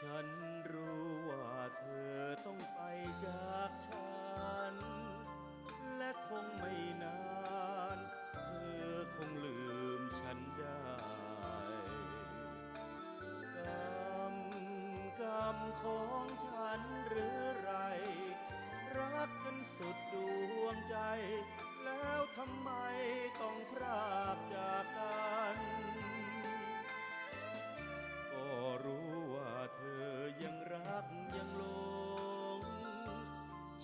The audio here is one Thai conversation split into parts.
ฉันรู้ว่าเธอต้องไปจากฉัน และคงไม่นาน เธอคงลืมฉันได้กรรมกรรมของฉันหรื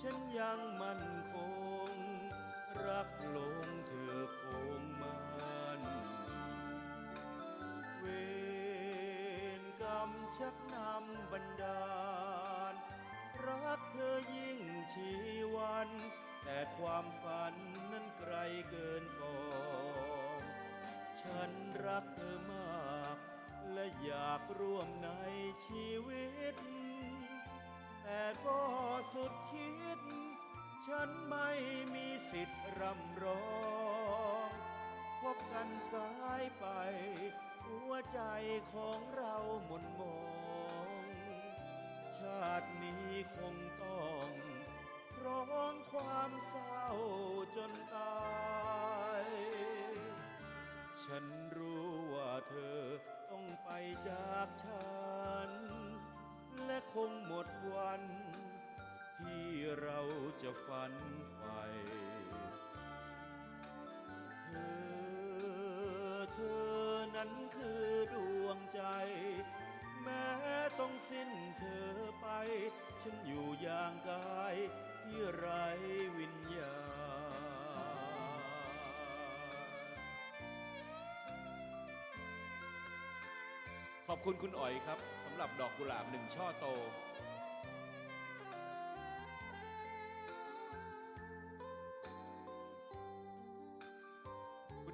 ฉันยังมั่นคง รักหลงเธอคงมันเวรกรรมชักนำบันดาล รักเธอยิ่งชีวัน แต่ความฝันนั้นไกลเกินกอนฉันรักเธอมาก และอยากร่วมในชีวิต แต่ก็สุดันไม่มีสิทธิ์รำร้องพบกันสายไป หัวใจของเราหม่นหมอง ชาตินี้คงต้องร้องความเศร้าจนตาย ฉันรู้ จะฝันใฝ่เธอเธอนั้นคือดวงใจ แม้ต้องสิ้นเธอไป ฉันอยู่อย่างกายที่ไรวิญญาณขอบคุณคุณอ๋อยครับสำหรับดอกกุหลาบหนึ่งช่อโต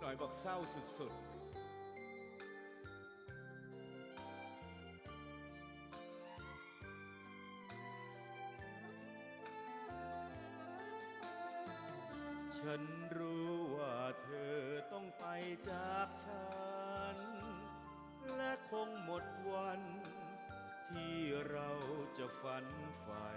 คุณอ๋อยบอกเศร้าสุดๆฉันรู้ว่าเธอต้องไปจากฉัน และคงหมดวันที่เราจะฝันใฝ่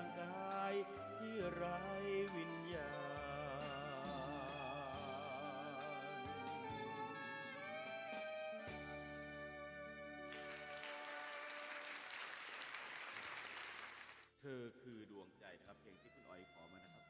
างกายที่ไร้วิญญาเธอคือดวงใจครับเพลงที่คุณอ้อยขอมานะครับ